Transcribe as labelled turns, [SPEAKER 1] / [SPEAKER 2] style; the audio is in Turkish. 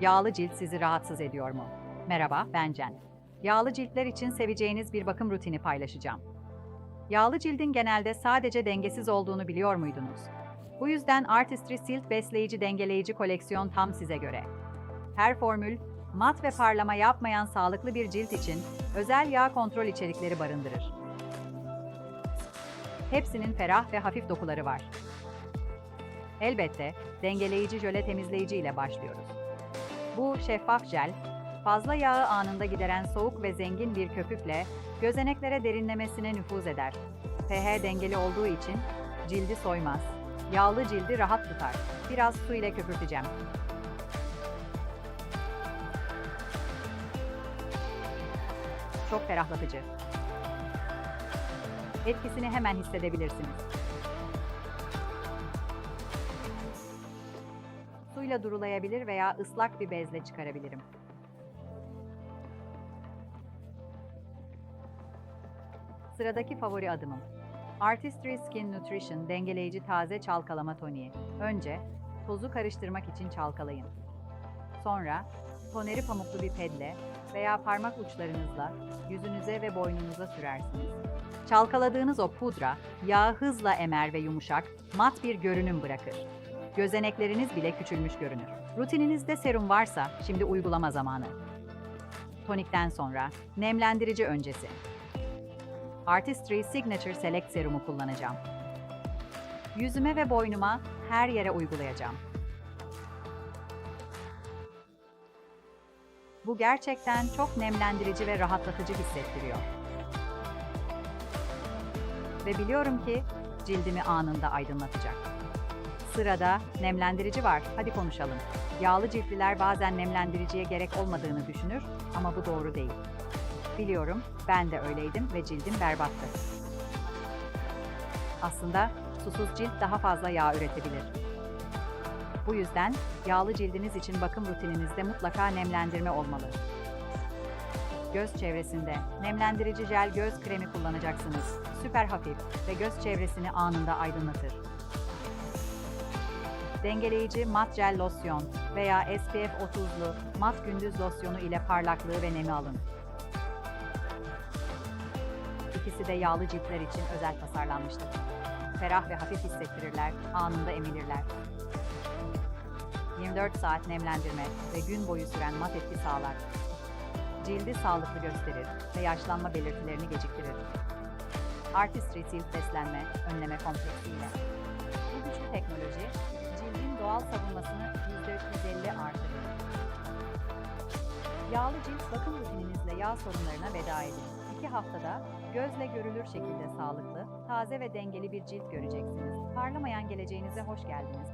[SPEAKER 1] Yağlı cilt sizi rahatsız ediyor mu? Merhaba, ben Cen. Yağlı ciltler için seveceğiniz bir bakım rutini paylaşacağım. Yağlı cildin genelde sadece dengesiz olduğunu biliyor muydunuz? Bu yüzden Artistry Silt Besleyici Dengeleyici koleksiyon tam size göre. Her formül, mat ve parlama yapmayan sağlıklı bir cilt için özel yağ kontrol içerikleri barındırır. Hepsinin ferah ve hafif dokuları var. Elbette dengeleyici jöle temizleyici ile başlıyoruz. Bu şeffaf jel, fazla yağı anında gideren soğuk ve zengin bir köpükle gözeneklere derinlemesine nüfuz eder. pH dengeli olduğu için cildi soymaz. Yağlı cildi rahat tutar. Biraz su ile köpürteceğim. Çok ferahlatıcı. Etkisini hemen hissedebilirsiniz. Suyla durulayabilir veya ıslak bir bezle çıkarabilirim. Sıradaki favori adımım. Artistry Skin Nutrition dengeleyici taze çalkalama toniği. Önce tozu karıştırmak için çalkalayın. Sonra toneri pamuklu bir pedle veya parmak uçlarınızla yüzünüze ve boynunuza sürersiniz. Çalkaladığınız o pudra yağı hızla emer ve yumuşak, mat bir görünüm bırakır. Gözenekleriniz bile küçülmüş görünür. Rutininizde serum varsa şimdi uygulama zamanı. Tonikten sonra nemlendirici öncesi. Artistry Signature Select serumu kullanacağım. Yüzüme ve boynuma her yere uygulayacağım. Bu gerçekten çok nemlendirici ve rahatlatıcı hissettiriyor. Ve biliyorum ki cildimi anında aydınlatacak. Sırada nemlendirici var. Hadi konuşalım. Yağlı ciltliler bazen nemlendiriciye gerek olmadığını düşünür ama bu doğru değil. Biliyorum, ben de öyleydim ve cildim berbattı. Aslında susuz cilt daha fazla yağ üretebilir. Bu yüzden yağlı cildiniz için bakım rutininizde mutlaka nemlendirme olmalı. Göz çevresinde nemlendirici jel göz kremi kullanacaksınız. Süper hafif ve göz çevresini anında aydınlatır. Dengeleyici mat jel losyon veya SPF 30'lu mat gündüz losyonu ile parlaklığı ve nemi alın. İkisi de yağlı ciltler için özel tasarlanmıştır. Ferah ve hafif hissettirirler, anında emilirler. 24 saat nemlendirme ve gün boyu süren mat etki sağlar. Cildi sağlıklı gösterir ve yaşlanma belirtilerini geciktirir. Artistry Tilt beslenme, önleme kompleksiyle. Doğal savunmasını %350 artırır. Yağlı cilt bakım rutininizle yağ sorunlarına veda edin. 2 haftada gözle görülür şekilde sağlıklı, taze ve dengeli bir cilt göreceksiniz. Parlamayan geleceğinize hoş geldiniz.